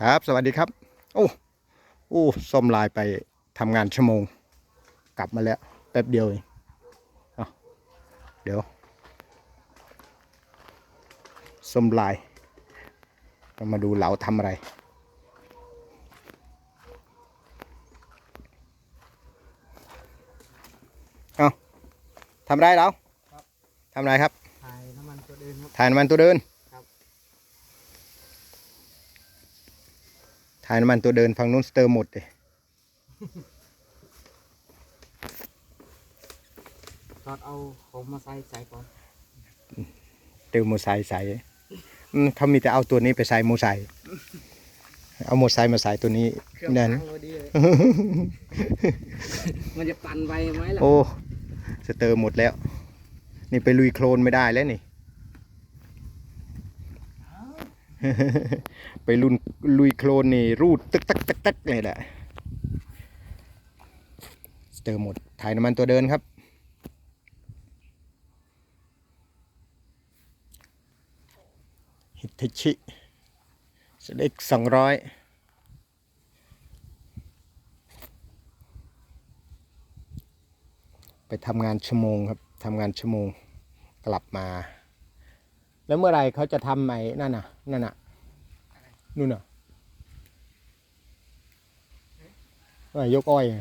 ครับ สวัสดีครับ โอ้โอ้ส้มลายไปทำงานชั่วโมง กลับมาแล้ว แป๊บเดียวเองเอาเดี๋ยวส้มลายเรามาดูเหลาทำอะไร เอาทำอะไรเราครับทำอะไรครับ ถ่ายน้ำมันตัวเดินครับถ่ายน้ำมันตัวเดิน ครับ ถ่ายน้ำมันตัวเดินฝั่งนู้นสเตอร์หมดเลยถอดเอาของมาใส่ใส่ก่อนเติมโมอไซค์ใส่อืมเขามีแต่เอาตัวนี้ไปใส่โมอไซค์เอาโมอไซค์มาใส่ตัวนี้เครื่องนั่น พังพอดีเลยมันจะปั่นไปไหมล่ะ โอ้ สเตอร์หมดแล้ว นี่ไปลุยโคลนไม่ได้แล้วนี่ ไปลุนลุยโคลนนี่รูดตึกตักตึกตักเลยแหละเตอหมดถ่ายน้ำมันตัวเดินครับ ฮิตชิสเล็กสองร้อยไปทำงานชั่วโมงครับทำงานชั่วโมงกลับมา แล้วเมื่อไหรเขาจะทำไอ้นั่นน่ะนั่นน่ะนู่นน่ะว่ายกอ้อยไง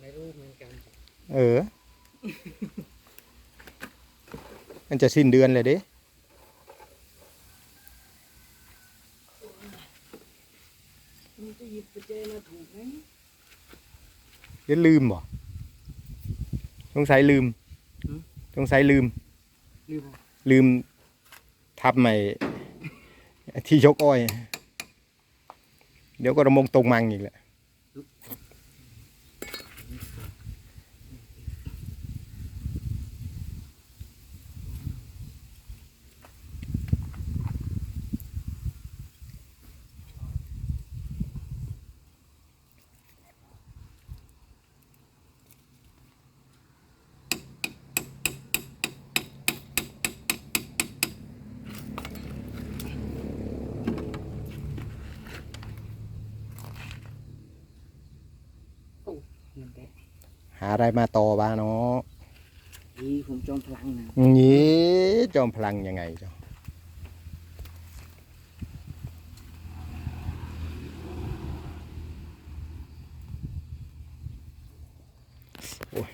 ไม่รู้เหมือนกันเออ มันจะสิ้นเดือนเลยดิมันจะหยิบไปเจมาถูกไหมเดี๋ยวลืมบ่สงสัยลืม สงสัยลืม ลืมเอาลืม ทับใหม่ที่ยกอ้อย เดี๋ยวก็ระมงตรงมังอีกแหละ นั่นแหละ หาอะไรมาต่อบ้างเนาะดีผมจอมพลังนะนี่จอมพลังยังไงจ้ะโอ้ย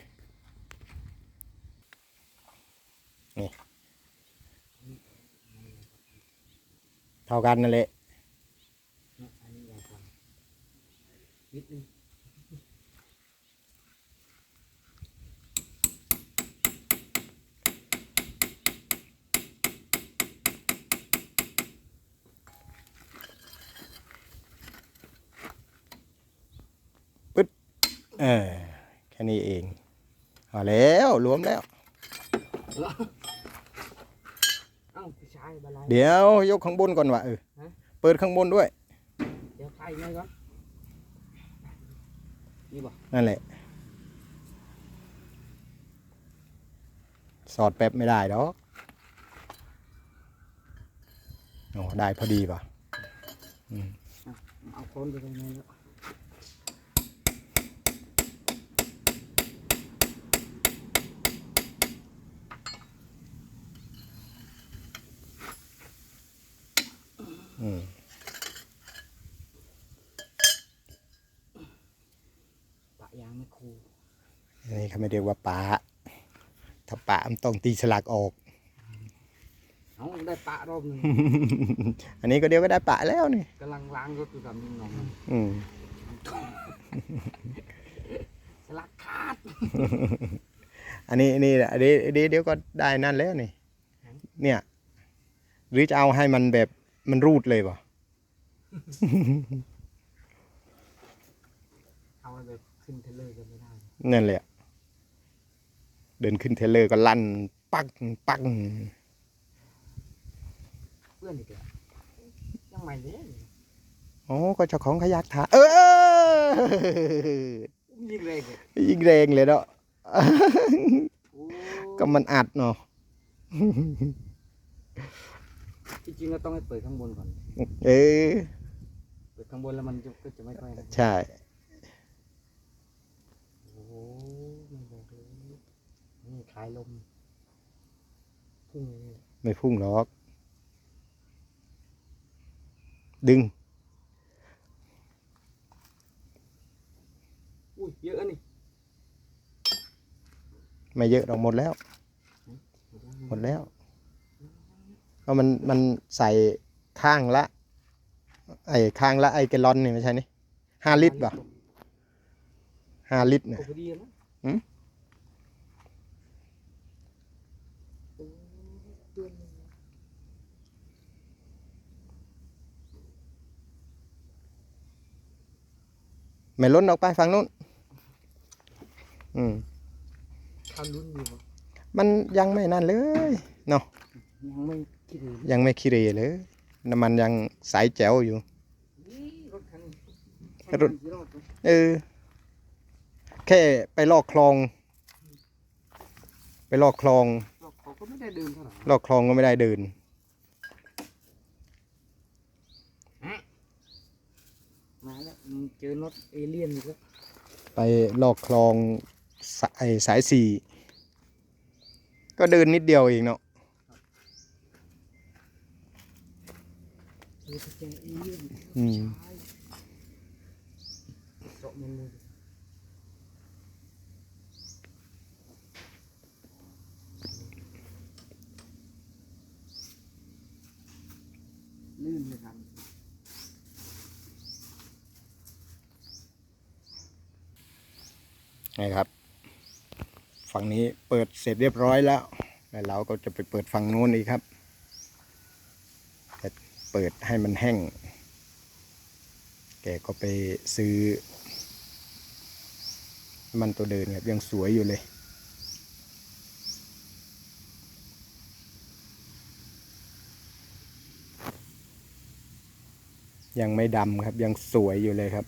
นี่เท่ากันนั่นแหละนะอันนี้ใหญ่กว่านิดนึง เออ แค่นี้เองเอาแล้วรวมแล้ว เอ้าพี่ชายบาลาย เดี๋ยวยกข้างบนก่อนวะเออฮะ เปิดข้างบนด้วย เดี๋ยวใส่ไงก่อนนี่บ่นั่นแหละ สอดแป๊บไม่ได้ดอกโอ้ได้พอดีป่ะเอาคนไปตรงไหนแล้ว ยางไม่คูอันนี้เขาไม่เรียกว่าปะถ้าปะมันต้องตีสลักออกเอาได้ปะรอบหนึ่งอันนี้ก็เดียวก็ได้ปะแล้วนี่กำลังล้างรถอยู่กับนิดหน่อยอืมสลักขาด อันนี้นี่อันนี้อันนี้เดี๋ยวก็ได้นั่นแล้วนี่ เนี่ย หรือจะเอาให้มันแบบมันรูดเลยป่ะ เอาไปแบบ ขึ้นเทรลเลอร์กันไม่ได้ นั่นแหละ เดินขึ้นเทรลเลอร์ก็ลั่น ปักปักเพื่อนอีกแล้วยังใหม่เลยโอ้ก็เจ้าของขยักถาเออยิงเลยเนี่ยยิงแรงเลยเนาะโอ้ก็มันอัดเนาะจริงๆเราต้องให้เปิดข้างบนก่อน เออเปิดข้างบนแล้วมันจะก็จะไม่ค่อยนะใช่ โอ้โหไม่บอกเลย นี่คลายลม พุ่งเลยไม่พุ่งหรอก ดึง อุ้ยเยอะนี่ไม่เยอะหรอกหมดแล้ว หมดแล้วก็มันมันใส่ข้างละ ไอ้ข้างละไอ้แกลลอนนี่ไม่ใช่นี่ห้าลิตรป่ะห้าลิตรโอ้เนี่ย พอดีนะหืม โอ้เดือนหนึ่งไม่ล้นออกไปฝั่งนู้น อืมข้าวลุ้นอยู่วะมันยังไม่นั่นเลยเนาะ ยังไม่คิดเลยยังไม่คิเรเลย น้ำมันยังใสแจ๋วอยู่ นี่รถคันนี้รถ กี่รอบวะเออ แค่ไปลอกคลอง ไปลอกคลองรถเขาก็ ไม่ได้เดินเท่าไหร่ลอกคลองก็ไม่ได้เดิน มาแล้วมึงเจอรถเอเลี่ยนอีกแล้วไปลอกคลองสายสายสี่ก็เดินนิดเดียวเองเนาะเจอแต่เจอเอเลี่ยนอืมใช่เจาะมันเลยลื่นเลยครับ นะครับ ฝั่งนี้เปิดเสร็จเรียบร้อยแล้ว แล้วเราก็จะไปเปิดฝั่งโน้นอีกครับเปิดให้มันแห้ง แกก็ไปซื้อ มันตัวเดินครับยังสวยอยู่เลยยังไม่ดำครับยังสวยอยู่เลยครับ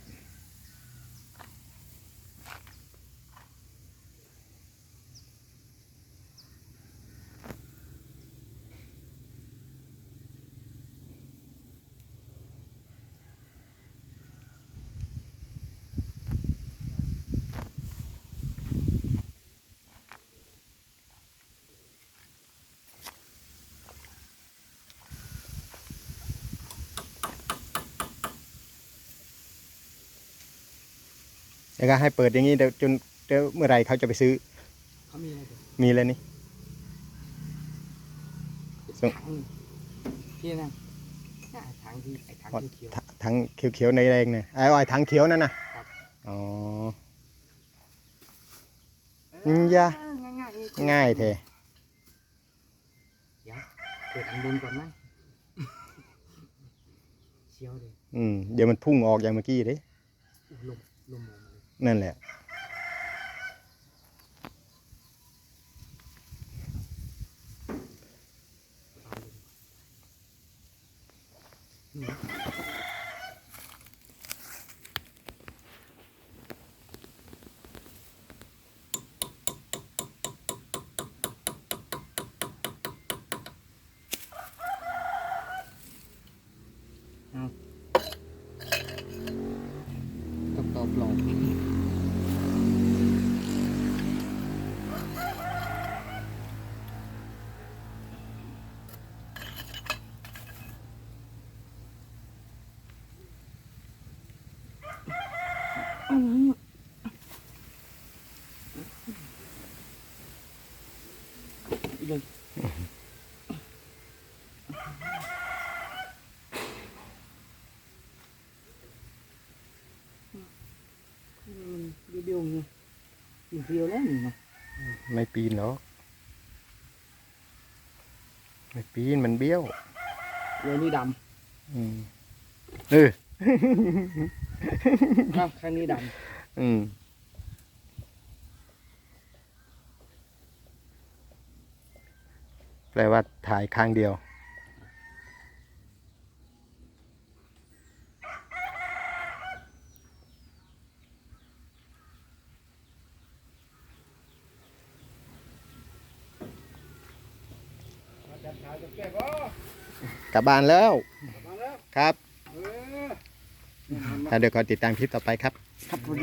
แล้วก็ให้เปิดอย่างนี้เดี๋ยวจนเดี๋ยวเมื่อไหรเขาจะไปซื้อ เขามีอะไรเดี๋ยวมีแล้วนี่ ส่ง ถังที่นั่นน่ะถังที่ไอ้ถังเขียวถทั้งเขียวๆในแดงๆเนี่ยไอ้ไอ้ถังเขียวนั่นนะครับ อ๋อๆอืมยะเออง่ายๆนี่ง่ายแท้เดี๋ยวเปิดอันบนก่อนมั้งเชียวเลยอืมเดี๋ยวมันพุ่งออกอย่างเมื่อกี้เด้อู้ลมลมออกมาเลย นั่นแหละเอาตอบตอบหลอ เลยมันเบี้ยวๆไงมันเบี้ยวแล้วนี่นะไม่ปีนหรอกไม่ปีนมันเบี้ยวเดี๋ยวนี้ดอืมเออำ ครับข้างนี้ดำ อืม แปลว่าถ่ายข้างเดียวำจัดขาวจะแก้ก็กลับบ้านแล้วมาแล้วครับเออแล้วเดี๋ยวก็ติดตามคลิปต่อไปครับครับ